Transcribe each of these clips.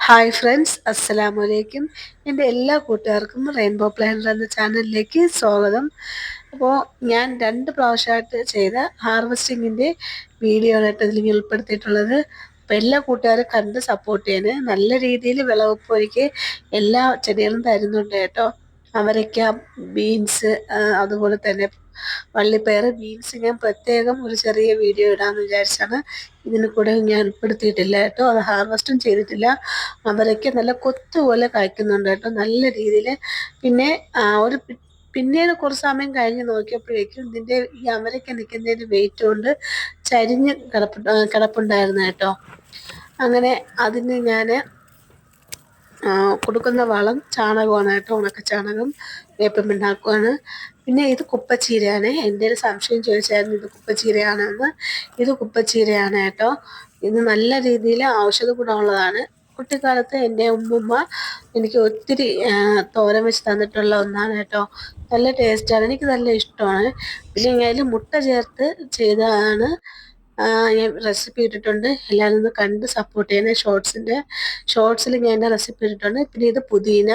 Hi friends അസ്സലാമു അലൈക്കും എന്റെ എല്ലാ കൂട്ടുകാർക്കും റെയിൻബോ പ്ലാനർ എന്ന ചാനലിലേക്ക് സ്വാഗതം. അപ്പോൾ ഞാൻ രണ്ട് പ്രാവശ്യമായിട്ട് ചെയ്ത ഹാർവസ്റ്റിങ്ങിന്റെ വീഡിയോ ആയിട്ട് ഇതിൽ ഉൾപ്പെടുത്തിയിട്ടുള്ളത്. അപ്പോൾ എല്ലാ കൂട്ടുകാരും കണ്ട് സപ്പോർട്ട് ചെയ്യാൻ നല്ല രീതിയിൽ വിളവെപ്പ് ഒരുക്കി എല്ലാ ചെടികളും തരുന്നുണ്ട് കേട്ടോ. അവരയ്ക്ക ബീൻസ് അതുപോലെ തന്നെ വള്ളിപ്പയർ ബീൻസ് ഞാൻ പ്രത്യേകം ഒരു ചെറിയ വീഡിയോ ഇടാമെന്ന് വിചാരിച്ചാണ്. ഇതിന് കൂടെ ഞാൻ ഉൾപ്പെടുത്തിയിട്ടില്ല കേട്ടോ. അത് ഹാർവസ്റ്റും ചെയ്തിട്ടില്ല. അവരൊക്കെ നല്ല കൊത്തുപോലെ കായ്ക്കുന്നുണ്ട് കേട്ടോ. നല്ല രീതിയിൽ പിന്നെ ഒരു പിന്നീട് കുറച്ച് സമയം കഴിഞ്ഞ് നോക്കിയപ്പോഴേക്കും ഇതിന്റെ ഈ അമരയ്ക്ക് നിൽക്കുന്നതിന്റെ വെയിറ്റ് കൊണ്ട് ചരിഞ്ഞ് കിടപ്പ് കിടപ്പുണ്ടായിരുന്നു കേട്ടോ. അങ്ങനെ അതിന് ഞാൻ കൊടുക്കുന്ന വളം ചാണകമാണ് കേട്ടോ. ഉണക്ക ചാണകം വേപ്പം പിണ്ണാക്കുമാണ് പിന്നെ ഇത് കുപ്പച്ചീരയാണ്. എന്റെ ഒരു സംശയം ചോദിച്ചായിരുന്നു ഇത് കുപ്പച്ചീരയാണെന്ന്. ഇത് കുപ്പച്ചീരയാണ് കേട്ടോ. ഇത് നല്ല രീതിയിൽ ഔഷധ ഗുണമുള്ളതാണ്. കുട്ടിക്കാലത്ത് എന്റെ ഉമ്മുമ്മ എനിക്ക് ഒത്തിരി തോരൻ വെച്ച് തന്നിട്ടുള്ള ഒന്നാണ് കേട്ടോ. നല്ല ടേസ്റ്റാണ് എനിക്ക് നല്ല ഇഷ്ടമാണ്. പിന്നെ അതിൽ മുട്ട ചേർത്ത് ചെയ്തതാണ്. റെസിപ്പി ഇട്ടിട്ടുണ്ട്. എല്ലാവരും ഒന്ന് കണ്ട് സപ്പോർട്ട് ചെയ്യണേ. ഷോർട്സിന്റെ ഷോർട്സിൽ ഞാൻ എന്റെ റെസിപ്പി ഇട്ടിട്ടുണ്ട്. പിന്നെ ഇത് പുതിന.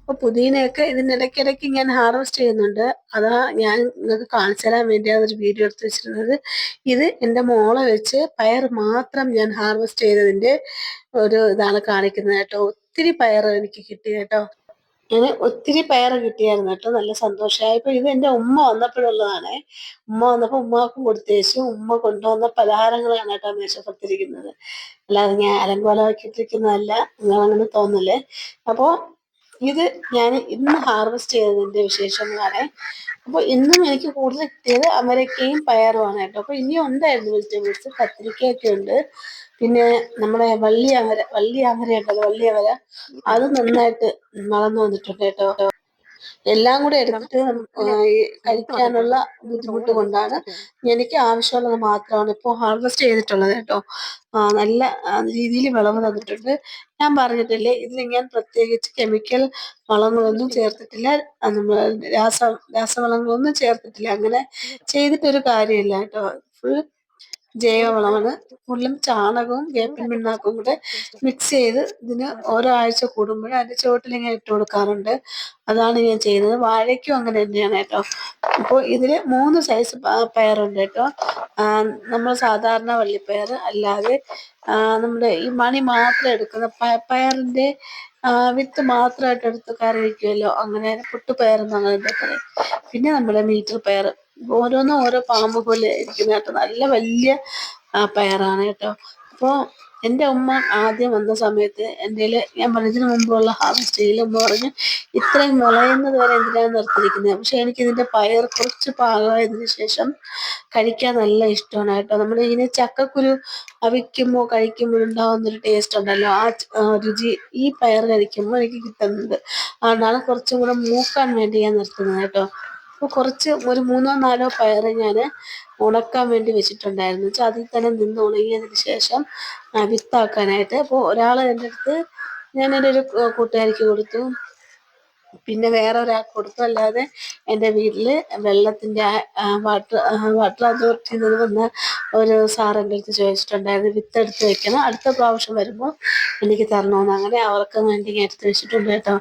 അപ്പോൾ പുതിനയൊക്കെ ഇതിനിടയ്ക്കിടയ്ക്ക് ഞാൻ ഹാർവെസ്റ്റ് ചെയ്യുന്നുണ്ട്. അതാ ഞാൻ നിങ്ങൾക്ക് കാണിച്ചു തരാൻ വേണ്ടിയാണ് ഒരു വീഡിയോ എടുത്ത് വെച്ചിരുന്നത്. ഇത് എന്റെ മോളെ വെച്ച് പയർ മാത്രം ഞാൻ ഹാർവെസ്റ്റ് ചെയ്തതിന്റെ ഒരു ഇതാണ് കാണിക്കുന്നത് കേട്ടോ. ഒത്തിരി പയർ എനിക്ക് കിട്ടി കേട്ടോ. അങ്ങനെ ഒത്തിരി പയർ കിട്ടിയായിരുന്നു കേട്ടോ. നല്ല സന്തോഷമായി. ഇപ്പൊ ഇത് എന്റെ ഉമ്മ വന്നപ്പോഴുള്ളതാണ്. ഉമ്മ വന്നപ്പോൾ ഉമ്മാക്ക് കൊടുത്തേച്ചു ഉമ്മ കൊണ്ടുവന്ന പലഹാരങ്ങളാണ് കേട്ടോ മേശപ്പുറത്തിരിക്കുന്നത്. അല്ലാതെ ഞാൻ അലങ്കോലമാക്കിയിട്ടിരിക്കുന്നതല്ല നിങ്ങളങ്ങനെ തോന്നല്ലേ അപ്പോൾ ഇത് ഞാൻ ഇന്ന് ഹാർവെസ്റ്റ് ചെയ്തതിന്റെ വിശേഷങ്ങളാണ്. അപ്പോൾ ഇന്നും എനിക്ക് കൂടുതൽ കിട്ടിയത് അമരക്കയും പയറുമാണ് കേട്ടോ. അപ്പോൾ ഇനിയും ഉണ്ടായിരുന്നു വെജിറ്റബിൾസ് കത്തിരിക്കയൊക്കെ ഉണ്ട്. പിന്നെ നമ്മുടെ വള്ളിയാമര വള്ളിയാമര ഉണ്ടല്ലോ വള്ളി അത് നന്നായിട്ട് വളർന്നു വന്നിട്ടുണ്ട് കേട്ടോ. എല്ലാം കൂടെ എടുത്തിട്ട് കഴിക്കാനുള്ള ബുദ്ധിമുട്ട് കൊണ്ടാണ് എനിക്ക് ആവശ്യമുള്ളത് മാത്രമാണ് ഇപ്പോൾ ഹാർവെസ്റ്റ് ചെയ്തിട്ടുള്ളത് കേട്ടോ. നല്ല രീതിയിൽ വിളവ് തന്നിട്ടുണ്ട്. ഞാൻ പറഞ്ഞിട്ടില്ലേ ഇതിൽ ഞാൻ പ്രത്യേകിച്ച് കെമിക്കൽ വളങ്ങളൊന്നും ചേർത്തിട്ടില്ല. നമ്മൾ രാസ രാസവളങ്ങളൊന്നും ചേർത്തിട്ടില്ല. അങ്ങനെ ചെയ്തിട്ടൊരു കാര്യമില്ല കേട്ടോ. ഫുൾ ജൈവവളമാണ്. കൂടുതലും ചാണകവും വേപ്പിൻ പിണ്ണാക്കും കൂടെ മിക്സ് ചെയ്ത് ഇതിന് ഓരോ ആഴ്ച കൂടുമ്പോൾ അതിന്റെ ചുവട്ടിൽ ഇങ്ങനെ ഇട്ട് കൊടുക്കാറുണ്ട്. അതാണ് ഞാൻ ചെയ്യുന്നത്. വാഴയ്ക്കും അങ്ങനെ തന്നെയാണ് കേട്ടോ. അപ്പോൾ ഇതിൽ മൂന്ന് സൈസ് പയറുണ്ട് കേട്ടോ. നമ്മൾ സാധാരണ വള്ളിപ്പയർ അല്ലാതെ നമ്മുടെ ഈ മണി മാത്രം എടുക്കുന്ന പയറിന്റെ വിത്ത് മാത്രമായിട്ട് എടുത്ത് കറി വയ്ക്കുമല്ലോ അങ്ങനെ പുട്ടുപയറെന്ന് അങ്ങനെ പറയും പിന്നെ നമ്മുടെ മീറ്റർ പയർ ഓരോന്നും ഓരോ പാമ്പ് പോലെ ഇരിക്കുന്ന കേട്ടോ. നല്ല വലിയ പയറാണ് കേട്ടോ. അപ്പോൾ എന്റെ ഉമ്മ ആദ്യം വന്ന സമയത്ത് എന്റെ ഞാൻ പറഞ്ഞതിന് മുമ്പുള്ള ഹാർവെസ്റ്റിൽ ഉമ്മ പറഞ്ഞു ഇത്രയും മുളയുന്നത് വരെ എന്തിനാണ് നിർത്തിയിരിക്കുന്നത് പക്ഷെ എനിക്കിതിന്റെ പയർ കുറച്ച് പാകമായതിനു ശേഷം കഴിക്കാൻ നല്ല ഇഷ്ടമാണ് കേട്ടോ. നമ്മൾ ഇങ്ങനെ ചക്കക്കുരു അവിക്കുമ്പോൾ കഴിക്കുമ്പോൾ ഉണ്ടാകുന്നൊരു ടേസ്റ്റ് ഉണ്ടല്ലോ. ആ രുചി ഈ പയർ കഴിക്കുമ്പോൾ എനിക്ക് കിട്ടുന്നത് അതുകൊണ്ടാണ് കുറച്ചും കൂടെ മൂക്കാൻ വേണ്ടി ഞാൻ നിർത്തുന്നത് കേട്ടോ. അപ്പോൾ കുറച്ച് ഒരു മൂന്നോ നാലോ പയർ ഞാൻ ഉണക്കാൻ വേണ്ടി വെച്ചിട്ടുണ്ടായിരുന്നു. വെച്ചാൽ അതിൽ തന്നെ നിന്ന് ഉണങ്ങിയതിന് ശേഷം വിത്താക്കാനായിട്ട്. അപ്പോൾ ഒരാൾ എന്റെ അടുത്ത് ഞാൻ എന്റെ ഒരു കൂട്ടുകാരിക്ക് കൊടുത്തു. പിന്നെ വേറെ ഒരാൾക്ക് കൊടുത്തു. അല്ലാതെ എന്റെ വീട്ടിൽ വെള്ളത്തിന്റെ വാട്ടർ വാട്ടർ അതോറിറ്റിയിൽ നിന്ന് വന്ന ഒരു സാർ എന്റെ അടുത്ത് ചോദിച്ചിട്ടുണ്ടായിരുന്നു. വിത്ത് എടുത്ത് വെക്കണം. അടുത്ത പ്രാവശ്യം വരുമ്പോൾ എനിക്ക് തരണമെന്ന്. അങ്ങനെ അവർക്ക് വേണ്ടി എടുത്ത് വെച്ചിട്ടുണ്ട് കേട്ടോ.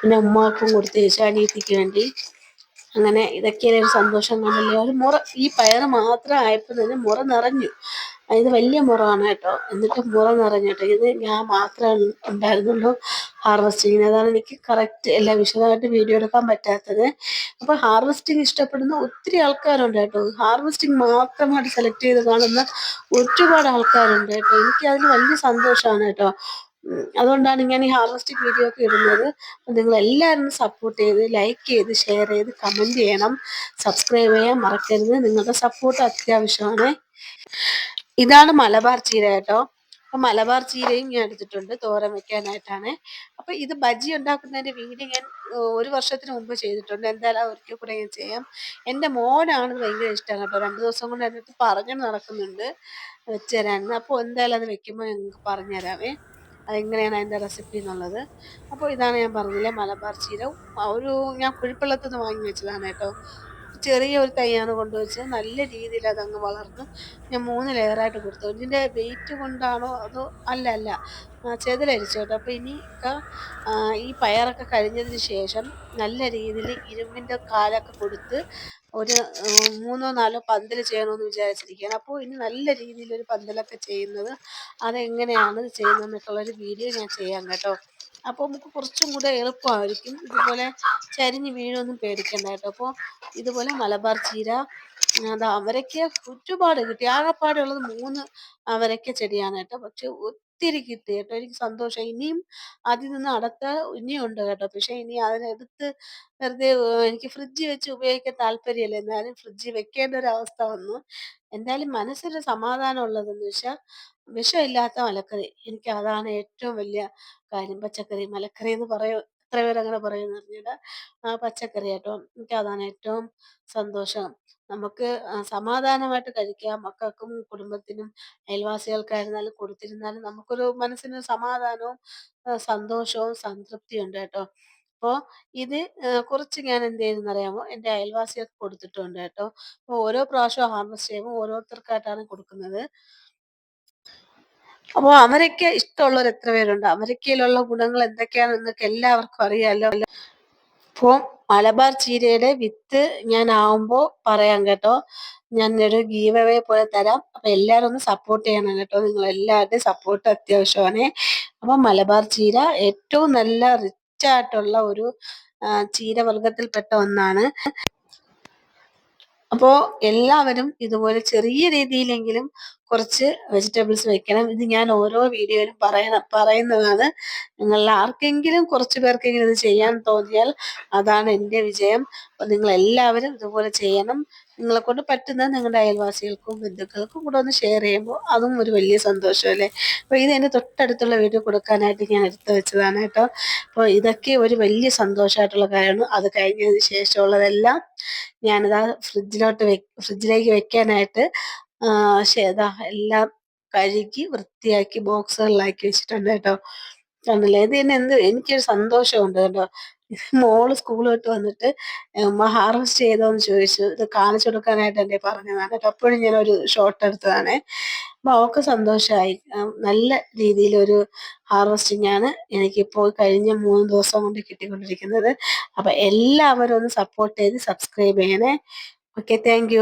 പിന്നെ ഉമ്മാക്കും കൊടുത്ത് കൊടുത്തേച്ചു അനിയത്തിക്ക് വേണ്ടി. അങ്ങനെ ഇതൊക്കെയാണ് ഒരു സന്തോഷം കാണല്ലേ ഒരു മുറ ഈ പയർ മാത്രം ആയപ്പോൾ തന്നെ മുറ നിറഞ്ഞു. ഇത് വലിയ മുറമാണ് കേട്ടോ. എന്നിട്ട് മുറ നിറഞ്ഞു കേട്ടോ ഇത് ഞാൻ മാത്രമേ ഉണ്ടായിരുന്നുള്ളൂ ഹാർവെസ്റ്റിങ്ങിന്. അതാണ് എനിക്ക് കറക്റ്റ് എല്ലാ വിശദമായിട്ട് വീഡിയോ എടുക്കാൻ പറ്റാത്തത്. അപ്പോൾ ഹാർവെസ്റ്റിംഗ് ഇഷ്ടപ്പെടുന്ന ഒത്തിരി ആൾക്കാരുണ്ട് കേട്ടോ. ഹാർവെസ്റ്റിംഗ് മാത്രമായിട്ട് സെലക്ട് ചെയ്ത് കാണുന്ന ഒരുപാട് ആൾക്കാരുണ്ട് കേട്ടോ. എനിക്ക് അതിന് വലിയ സന്തോഷമാണ് കേട്ടോ. അതുകൊണ്ടാണ് ഞാൻ ഈ ഹാർവസ്റ്റിംഗ് വീഡിയോ ഒക്കെ ഇടുന്നത്. നിങ്ങൾ എല്ലാവരും സപ്പോർട്ട് ചെയ്ത് ലൈക്ക് ചെയ്ത് ഷെയർ ചെയ്ത് കമന്റ് ചെയ്യണം. സബ്സ്ക്രൈബ് ചെയ്യാൻ മറക്കരുത്. നിങ്ങളുടെ സപ്പോർട്ട് അത്യാവശ്യമാണ്. ഇതാണ് മലബാർ ചീര കേട്ടോ. അപ്പൊ മലബാർ ചീരയും ഞാൻ എടുത്തിട്ടുണ്ട്. തോരൻ വെക്കാനായിട്ടാണ്. അപ്പൊ ഇത് ബജി ഉണ്ടാക്കുന്നതിന്റെ വീഡിയോ ഞാൻ ഒരു വർഷത്തിന് മുമ്പ് ചെയ്തിട്ടുണ്ട്. എന്തായാലും ഒരിക്കൽ കൂടെ ഞാൻ ചെയ്യാം. എന്റെ മോനാണ് ഭയങ്കര ഇഷ്ടമാണ് കേട്ടോ. രണ്ട് ദിവസം കൊണ്ട് എന്റെ അടുത്ത് പറഞ്ഞു നടക്കുന്നുണ്ട്. വെച്ചുതരാൻ അപ്പോൾ എന്തായാലും അത് വെക്കുമ്പോൾ ഞങ്ങൾക്ക് പറഞ്ഞുതരാമേ അതെങ്ങനെയാണ് അതിന്റെ റെസിപ്പി എന്നുള്ളത്. അപ്പോൾ ഇതാണ് ഞാൻ പറഞ്ഞില്ല മലബാർ ചീര. ഒരു ഞാൻ കുഴിപ്പള്ളത്തിൽ നിന്ന് വാങ്ങി വെച്ചതാണ് കേട്ടോ. ചെറിയ ഒരു തൈയാണ് കൊണ്ടുവച്ച് നല്ല രീതിയിൽ അതങ്ങ് വളർന്ന് ഞാൻ മൂന്ന് ലെയറായിട്ട് കൊടുത്തു. ഇതിന്റെ വെയിറ്റ് കൊണ്ടാണോ അതോ അല്ല അല്ല. ചെതിലരിച്ചു കേട്ടോ. അപ്പോൾ ഇനി ഈ പയറൊക്കെ കഴിഞ്ഞതിന് ശേഷം നല്ല രീതിയിൽ ഇരുമ്പിന്റെ കാലൊക്കെ കൊടുത്ത് ഒരു മൂന്നോ നാലോ പന്തൽ ചെയ്യണമെന്ന് വിചാരിച്ചിരിക്കുകയാണ് അപ്പോൾ ഇനി നല്ല രീതിയിൽ ഒരു പന്തലൊക്കെ ചെയ്യുന്നത് അതെങ്ങനെയാണ് ചെയ്യുന്നതെന്നൊക്കെയുള്ളൊരു വീഡിയോ ഞാൻ ചെയ്യാം കേട്ടോ. അപ്പോൾ നമുക്ക് കുറച്ചും കൂടെ എളുപ്പമായിരിക്കും. ഇതുപോലെ ചരിഞ്ഞ് വീഴൊന്നും പേടിക്കണ്ട കേട്ടോ. അപ്പോൾ ഇതുപോലെ മലബാർ ചീര അത് അവരൊക്കെ ഒരുപാട് കിട്ടി. ആകെപ്പാടുള്ളത് മൂന്ന് അവരൊക്കെ ചെടിയാണ് കേട്ടോ. പക്ഷെ ഒത്തിരി കിട്ടി കേട്ടോ. എനിക്ക് സന്തോഷം. ഇനിയും അതിൽ നിന്ന് അടുത്ത ഇനിയുണ്ട് കേട്ടോ. പക്ഷെ ഇനി അതിനെടുത്ത് വെറുതെ എനിക്ക് ഫ്രിഡ്ജ് വെച്ച് ഉപയോഗിക്കാൻ താല്പര്യമില്ല. എന്നാലും ഫ്രിഡ്ജ് വെക്കേണ്ട ഒരു അവസ്ഥ വന്നു. എന്തായാലും മനസ്സിന് സമാധാനം ഉള്ളതെന്ന് വെച്ചാൽ വിഷമില്ലാത്ത മലക്കറി. എനിക്ക് അതാണ് ഏറ്റവും വലിയ കാര്യം. പച്ചക്കറി മലക്കറി എന്ന് പറയും. എത്ര പേരങ്ങനെ പറയുമെന്ന് അറിഞ്ഞൂടാ. ആ പച്ചക്കറി കേട്ടോ എനിക്ക് അതാണ് ഏറ്റവും സന്തോഷം. നമുക്ക് സമാധാനമായിട്ട് കഴിക്കാം. മക്കൾക്കും കുടുംബത്തിനും അയൽവാസികൾക്കായിരുന്നാലും കൊടുത്തിരുന്നാലും നമുക്കൊരു മനസ്സിന് സമാധാനവും സന്തോഷവും സംതൃപ്തിയും ഉണ്ട് കേട്ടോ. അപ്പോൾ ഇത് കുറച്ച് ഞാൻ എന്ത് ചെയ്തെന്ന് അറിയാമോ? എന്റെ അയൽവാസികൾക്ക് കൊടുത്തിട്ടുണ്ട് കേട്ടോ. അപ്പോൾ ഓരോ പ്രാവശ്യം ഹാർവെസ്റ്റ് ചെയ്യുമ്പോൾ ഓരോരുത്തർക്കായിട്ടാണ് കൊടുക്കുന്നത്. അപ്പോൾ അമരയ്ക്ക ഇഷ്ടമുള്ളവർ എത്ര പേരുണ്ട്? അമരയ്ക്കയിലുള്ള ഗുണങ്ങൾ എന്തൊക്കെയാണെന്നൊക്കെ എല്ലാവർക്കും അറിയാമല്ലോ അപ്പോൾ മലബാർ ചീരയുടെ വിത്ത് ഞാൻ ആവുമ്പോൾ പറയാം കേട്ടോ. ഞാൻ ഒരു ഗീവ് അവേ പോലെ തരാം. അപ്പൊ എല്ലാവരും ഒന്ന് സപ്പോർട്ട് ചെയ്യണം കേട്ടോ. നിങ്ങൾ എല്ലാവരുടെയും സപ്പോർട്ട് അത്യാവശ്യമാണ്. അപ്പൊ മലബാർ ചീര ഏറ്റവും നല്ല റിച്ച് ആയിട്ടുള്ള ഒരു ചീര വർഗത്തിൽപ്പെട്ട ഒന്നാണ്. അപ്പോൾ എല്ലാവരും ഇതുപോലെ ചെറിയ രീതിയിലെങ്കിലും കുറച്ച് വെജിറ്റബിൾസ് വെക്കണം. ഇത് ഞാൻ ഓരോ വീഡിയോയിലും പറയണം പറയുന്നതാണ്. നിങ്ങൾ ആർക്കെങ്കിലും കുറച്ച് പേർക്കെങ്കിലും ഇത് ചെയ്യാൻ തോന്നിയാൽ അതാണ് എന്റെ വിജയം. അപ്പോൾ നിങ്ങൾ എല്ലാവരും ഇതുപോലെ ചെയ്യണം. നിങ്ങളെ കൊണ്ട് പറ്റുന്ന നിങ്ങളുടെ അയൽവാസികൾക്കും ബന്ധുക്കൾക്കും കൂടെ ഒന്ന് ഷെയർ ചെയ്യുമ്പോൾ അതും ഒരു വലിയ സന്തോഷമല്ലേ? അപ്പോൾ ഇത് എന്റെ തൊട്ടടുത്തുള്ള വീട് കൊടുക്കാനായിട്ട് ഞാൻ എടുത്തു വെച്ചതാണ് കേട്ടോ. അപ്പോൾ ഇതൊക്കെ ഒരു വലിയ സന്തോഷമായിട്ടുള്ള കാര്യമാണ്. അത് കഴിഞ്ഞതിന് ശേഷമുള്ളതെല്ലാം ഞാനിതാ ഫ്രിഡ്ജിലോട്ട് വെ ഫ്രിഡ്ജിലേക്ക് വെക്കാനായിട്ട് ഇതാ എല്ലാം കഴുകി വൃത്തിയാക്കി ബോക്സുകളിലാക്കി വെച്ചിട്ടുണ്ട് കേട്ടോ. കണ്ടില്ലേ? ഇത് തന്നെ എന്ത് എനിക്കൊരു സന്തോഷമുണ്ട് കേട്ടോ. മോൾ സ്കൂൾ വിട്ട് വന്നിട്ട് ഉമ്മ ഹാർവെസ്റ്റ് ചെയ്തോന്ന് ചോദിച്ചു. ഇത് കാണിച്ചു കൊടുക്കാനായിട്ട് എന്നെ പറഞ്ഞതാണ് കേട്ടോ അപ്പോഴും ഞാൻ ഒരു ഷോട്ട് എടുത്തതാണ്. അപ്പൊ അവൾക്ക് സന്തോഷമായി നല്ല രീതിയിലൊരു ഹാർവെസ്റ്റിംഗ് ആണ് എനിക്കിപ്പോൾ കഴിഞ്ഞ മൂന്ന് ദിവസം കൊണ്ട് കിട്ടിക്കൊണ്ടിരിക്കുന്നത്. അപ്പൊ എല്ലാവരും ഒന്ന് സപ്പോർട്ട് ചെയ്ത് സബ്സ്ക്രൈബ് ചെയ്യണേ. Okay thank